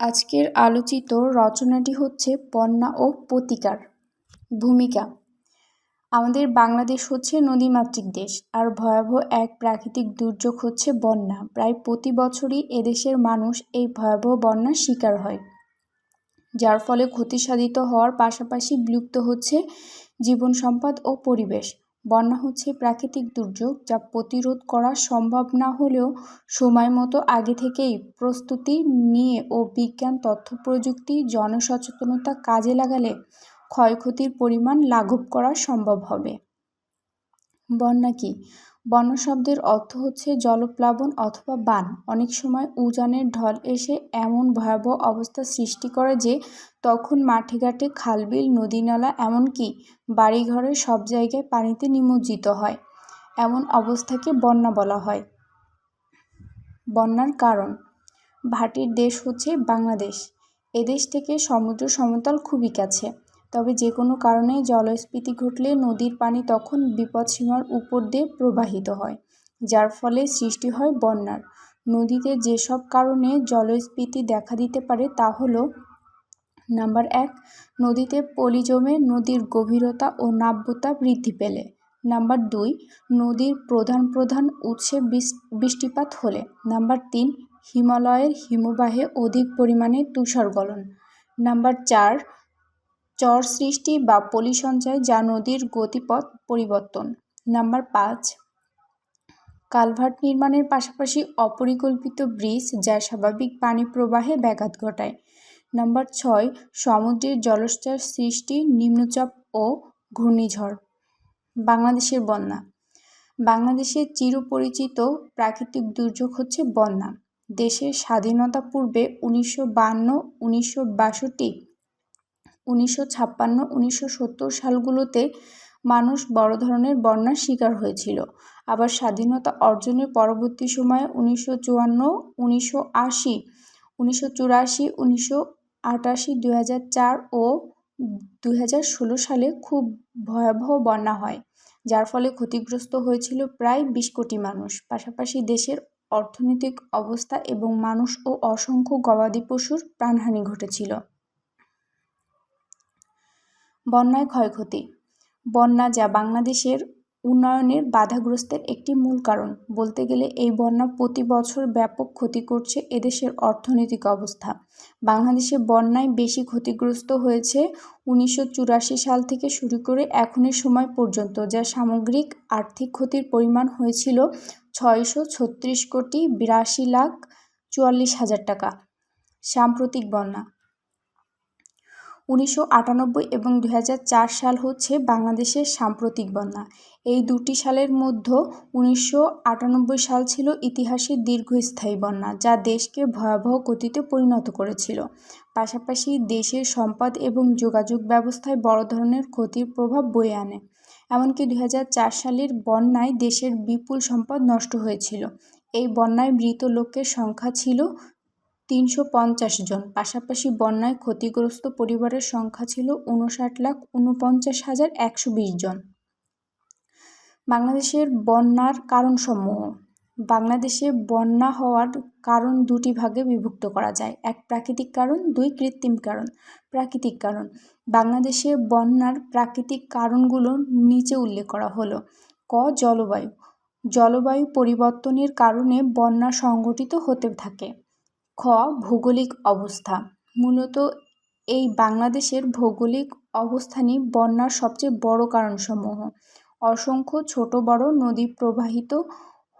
আজকের আলোচিত রচনাটি হচ্ছে বন্যা ও প্রতিকার। ভূমিকা। আমাদের বাংলাদেশ হচ্ছে নদীমাতৃক দেশ, আর ভয়াবহ এক প্রাকৃতিক দুর্যোগ হচ্ছে বন্যা। প্রায় প্রতি বছরই এদেশের মানুষ এই ভয়াবহ বন্যার শিকার হয়। যার ফলে ক্ষতিসাধিত হওয়ার পাশাপাশি বিলুপ্ত হচ্ছে জীবন সম্পদ ও পরিবেশ। বন্যা হচ্ছে প্রাকৃতিক দুর্যোগ যা প্রতিরোধ করা সম্ভব না হলেও সময় মতো আগে থেকেই প্রস্তুতি নিয়ে ও বিজ্ঞান, তথ্য প্রযুক্তি, জনসচেতনতা কাজে লাগালে ক্ষয়ক্ষতির পরিমাণ লাঘব করা সম্ভব হবে। বন্যা কি? বন্যা শব্দের অর্থ হচ্ছে জলপ্লাবন অথবা বান। অনেক সময় উজানের ঢল এসে এমন ভয়াবহ অবস্থা সৃষ্টি করে যে তখন মাঠে ঘাটে খালবিল নদী, নালা এমনকি বাড়িঘরের সব জায়গায় পানিতে নিমজ্জিত হয়। এমন অবস্থাকে বন্যা বলা হয়। বন্যার কারণ। ভাটির দেশ হচ্ছে বাংলাদেশ। এদেশ থেকে সমুদ্র সমতল খুবই কাছে। তবে যে কোনো কারণে জলস্ফীতি ঘটলে নদীর পানি তখন বিপদসীমার উপর দিয়ে প্রবাহিত হয়, যার ফলে সৃষ্টি হয় বন্যার। নদীতে যেসব কারণে জলস্ফীতি দেখা দিতে পারে তা হলো, নাম্বার এক, নদীতে পলি জমে নদীর গভীরতা ও নাব্যতা বৃদ্ধি পেলে। নাম্বার দুই, নদীর প্রধান প্রধান উৎসে বৃষ্টিপাত হলে। নাম্বার তিন, হিমালয়ের হিমবাহে অধিক পরিমাণে তুষার গলন নাম্বার চার চর সৃষ্টি বা পলি সঞ্চয় যা নদীর গতিপথ পরিবর্তন। নাম্বার পাঁচ, কালভার্ট নির্মাণের পাশাপাশি অপরিকল্পিত ব্রিজ যা স্বাভাবিক পানি প্রবাহে ব্যাঘাত ঘটায়। নাম্বার ছয়, সমুদ্রের জলস্তর সৃষ্টি, নিম্নচাপ ও ঘূর্ণিঝড়। বাংলাদেশের বন্যা। বাংলাদেশের চিরপরিচিত প্রাকৃতিক দুর্যোগ হচ্ছে বন্যা। দেশের স্বাধীনতা পূর্বে উনিশশো বান্ন, উনিশশো বাষট্টি উনিশশো ছাপ্পান্ন, উনিশশো সত্তর সালগুলোতে মানুষ বড় ধরনের বন্যার শিকার হয়েছিল। আবার স্বাধীনতা অর্জনের পরবর্তী সময়ে উনিশশো চুয়ান্ন, উনিশশো আশি, উনিশশো চুরাশি, উনিশশো আটাশি, দুই ও দুই হাজার ষোলো সালে খুব ভয়াবহ বন্যা হয়, যার ফলে ক্ষতিগ্রস্ত হয়েছিল প্রায় বিশ কোটি মানুষ। পাশাপাশি দেশের অর্থনৈতিক অবস্থা এবং মানুষ ও অসংখ্য গবাদি পশুর প্রাণহানি ঘটেছিল। বন্যায় ক্ষয়ক্ষতি। বন্যা যা বাংলাদেশের উন্নয়নের বাধাগ্রস্তের একটি মূল কারণ। বলতে গেলে এই বন্যা প্রতি বছর ব্যাপক ক্ষতি করছে এদেশের অর্থনৈতিক অবস্থা। বাংলাদেশে বন্যায় বেশি ক্ষতিগ্রস্ত হয়েছে উনিশশো চুরাশি সাল থেকে শুরু করে এখনের সময় পর্যন্ত, যা সামগ্রিক আর্থিক ক্ষতির পরিমাণ হয়েছিল ছয়শো ছত্রিশ কোটি বিরাশি লাখ চুয়াল্লিশ হাজার টাকা। সাম্প্রতিক বন্যা উনিশশো আটানব্বই এবং দুই হাজার চার সাল হচ্ছে বাংলাদেশের সাম্প্রতিক বন্যা। এই দুটি সালের মধ্যে উনিশশো আটানব্বই সাল ছিল ইতিহাসের দীর্ঘস্থায়ী বন্যা, যা দেশকে ভয়াবহ গতিতে পরিণত করেছিল। পাশাপাশি দেশের সম্পদ এবং যোগাযোগ ব্যবস্থায় বড় ধরনের ক্ষতির প্রভাব বয়ে আনে। এমনকি দুই হাজার চার সালের বন্যায় দেশের বিপুল সম্পদ নষ্ট হয়েছিল। এই বন্যায় মৃত লোকের সংখ্যা ছিল তিনশো পঞ্চাশ জন। পাশাপাশি বন্যায় ক্ষতিগ্রস্ত পরিবারের সংখ্যা ছিল উনষাট লাখ উনপঞ্চাশ হাজার একশো বিশ জন। বাংলাদেশের বন্যার কারণসমূহ। বাংলাদেশে বন্যা হওয়ার কারণ দুটি ভাগে বিভক্ত করা যায়। এক প্রাকৃতিক কারণ, দুই কৃত্রিম কারণ। প্রাকৃতিক কারণ। বাংলাদেশে বন্যার প্রাকৃতিক কারণগুলো নিচে উল্লেখ করা হলো। ক, জলবায়ু। জলবায়ু পরিবর্তনের কারণে বন্যা সংঘটিত হতে থাকে। খ, ভৌগোলিক অবস্থা। মূলত এই বাংলাদেশের ভৌগোলিক অবস্থানই বন্যার সবচেয়ে বড় কারণসমূহ। অসংখ্য ছোট বড় নদী প্রবাহিত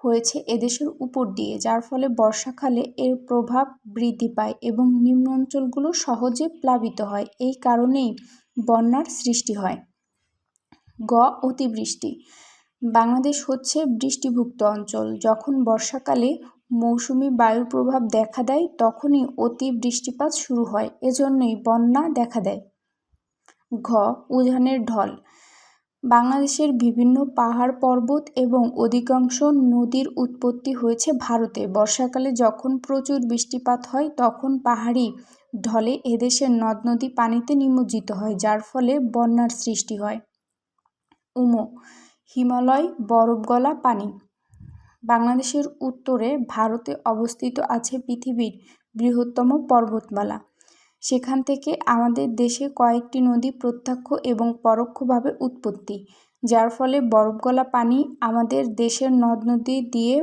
হয়েছে এদেশের উপর দিয়ে, যার ফলে বর্ষাকালে এর প্রভাব বৃদ্ধি পায় এবং নিম্ন অঞ্চলগুলো সহজে প্লাবিত হয়। এই কারণেই বন্যার সৃষ্টি হয়। গ, অতিবৃষ্টি। বাংলাদেশ হচ্ছে বৃষ্টিভুক্ত অঞ্চল। যখন বর্ষাকালে মৌসুমি বায়ুর প্রভাব দেখা দেয়, তখনই অতি বৃষ্টিপাত শুরু হয়। এজন্যই বন্যা দেখা দেয়। ঘ. উজানের ঢল। বাংলাদেশের বিভিন্ন পাহাড় পর্বত এবং অধিকাংশ নদীর উৎপত্তি হয়েছে ভারতে। বর্ষাকালে যখন প্রচুর বৃষ্টিপাত হয়, তখন পাহাড়ি ঢলে এদেশের নদ নদী পানিতে নিমজ্জিত হয়, যার ফলে বন্যার সৃষ্টি হয়। উমো, হিমালয় বরফ গলা পানি। বাংলাদেশের উত্তরে ভারতে অবস্থিত আছে পৃথিবীর বৃহত্তম পর্বতমালা। সেখান থেকে আমাদের দেশে কয়েকটি নদী প্রত্যক্ষ এবং পরোক্ষভাবে উৎপত্তি, যার ফলে বরফগলা পানি আমাদের দেশের নদ নদী দিয়ে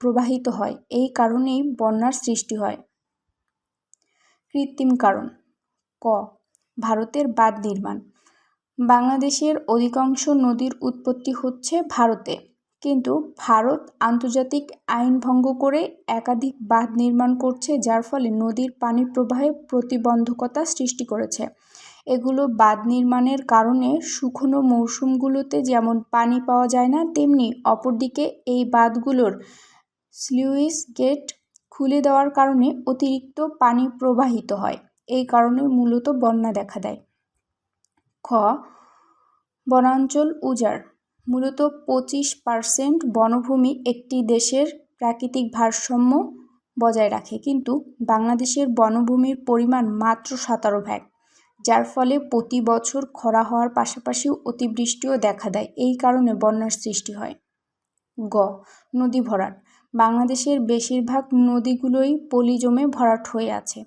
প্রবাহিত হয়। এই কারণেই বন্যার সৃষ্টি হয়। কৃত্রিম কারণ, ক, ভারতের বাঁধ নির্মাণ। বাংলাদেশের অধিকাংশ নদীর উৎপত্তি হচ্ছে ভারতে। কিন্তু ভারত আন্তর্জাতিক আইন ভঙ্গ করে একাধিক বাঁধ নির্মাণ করছে, যার ফলে নদীর পানি প্রবাহে প্রতিবন্ধকতা সৃষ্টি করেছে। এগুলো বাঁধ নির্মাণের কারণে শুকনো মৌসুমগুলোতে যেমন পানি পাওয়া যায় না, তেমনি অপরদিকে এই বাঁধগুলোর স্লুইস গেট খুলে দেওয়ার কারণে অতিরিক্ত পানি প্রবাহিত হয়। এই কারণে মূলত বন্যা দেখা দেয়। খ. বনাঞ্চল উজাড়। মূলত পঁচিশ পার্সেন্ট বনভূমি একটি দেশের প্রাকৃতিক ভারসাম্য বজায় রাখে। কিন্তু বাংলাদেশের বনভূমির পরিমাণ মাত্র সতেরো ভাগ, যার ফলে প্রতি বছর খরা হওয়ার পাশাপাশি অতিবৃষ্টিও দেখা দেয়। এই কারণে বন্যার সৃষ্টি হয়। গ, নদী ভরাট। বাংলাদেশের বেশিরভাগ নদীগুলোই পলি জমে ভরাট হয়ে আছে।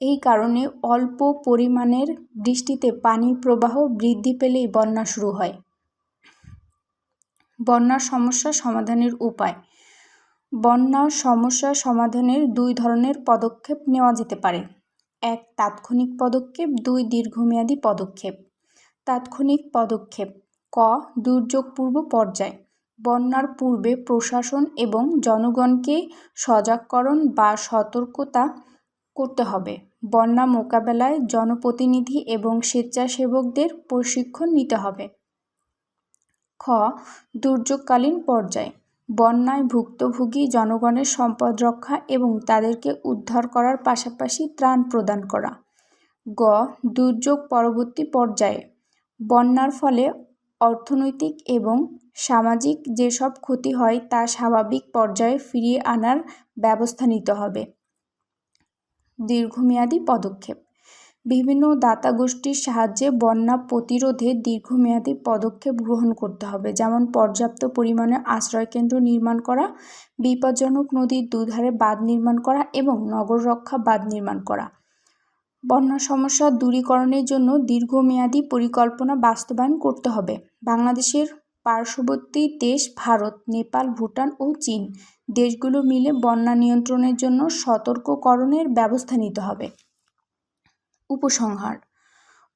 এই কারণে অল্প পরিমাণের বৃষ্টিতে পানি প্রবাহ বৃদ্ধি পেলেই বন্যা শুরু হয়। বন্যার সমস্যা সমাধানের উপায়। বন্যার সমস্যা সমাধানের দুই ধরনের পদক্ষেপ নেওয়া যেতে পারে। এক, তাৎক্ষণিক পদক্ষেপ, দুই, দীর্ঘমেয়াদী পদক্ষেপ। তাৎক্ষণিক পদক্ষেপ, ক দুর্যোগ পূর্ব পর্যায়। বন্যার পূর্বে প্রশাসন এবং জনগণকে সজাগকরণ বা সতর্কতা করতে হবে। বন্যা মোকাবেলায় জনপ্রতিনিধি এবং স্বেচ্ছাসেবকদের প্রশিক্ষণ নিতে হবে। খ, দুর্যোগকালীন পর্যায়। বন্যায় ভুক্তভোগী জনগণের সম্পদ রক্ষা এবং তাদেরকে উদ্ধার করার পাশাপাশি ত্রাণ প্রদান করা। গ, দুর্যোগ পরবর্তী পর্যায়ে। বন্যার ফলে অর্থনৈতিক এবং সামাজিক যেসব ক্ষতি হয় তা স্বাভাবিক পর্যায়ে ফিরিয়ে আনার ব্যবস্থা নিতে হবে। দীর্ঘমেয়াদী পদক্ষেপ। বিভিন্ন দাতা গোষ্ঠীর সাহায্যে বন্যা প্রতিরোধে দীর্ঘমেয়াদী পদক্ষেপ গ্রহণ করতে হবে, যেমন পর্যাপ্ত পরিমাণে আশ্রয়কেন্দ্র নির্মাণ করা, বিপজ্জনক নদীর দুধারে বাঁধ নির্মাণ করা এবং নগর রক্ষা বাঁধ নির্মাণ করা। বন্যা সমস্যা দূরীকরণের জন্য দীর্ঘমেয়াদী পরিকল্পনা বাস্তবায়ন করতে হবে। বাংলাদেশের পার্শ্ববর্তী দেশ ভারত, নেপাল, ভুটান ও চীন দেশগুলো মিলে বন্যা নিয়ন্ত্রণের জন্য সতর্ককরণের ব্যবস্থা নিতে হবে। উপসংহার।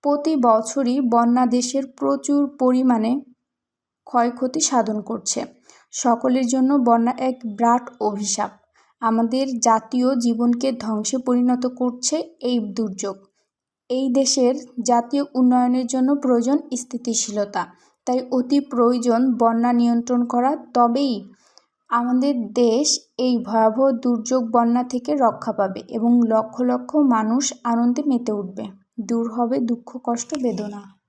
প্রতি বছরই বন্যা দেশের প্রচুর পরিমাণে ক্ষয়ক্ষতি সাধন করছে। সকলের জন্য বন্যা এক বিরাট অভিশাপ। আমাদের জাতীয় জীবনকে ধ্বংসে পরিণত করছে এই দুর্যোগ। এই দেশের জাতীয় উন্নয়নের জন্য প্রয়োজন স্থিতিশীলতা। তাই অতি প্রয়োজন বন্যা নিয়ন্ত্রণ করা। তবেই আমাদের দেশ এই ভয়াবহ দুর্যোগ বন্যা থেকে রক্ষা পাবে এবং লক্ষ লক্ষ মানুষ আনন্দে মেতে উঠবে। দূর হবে দুঃখ, কষ্ট, বেদনা।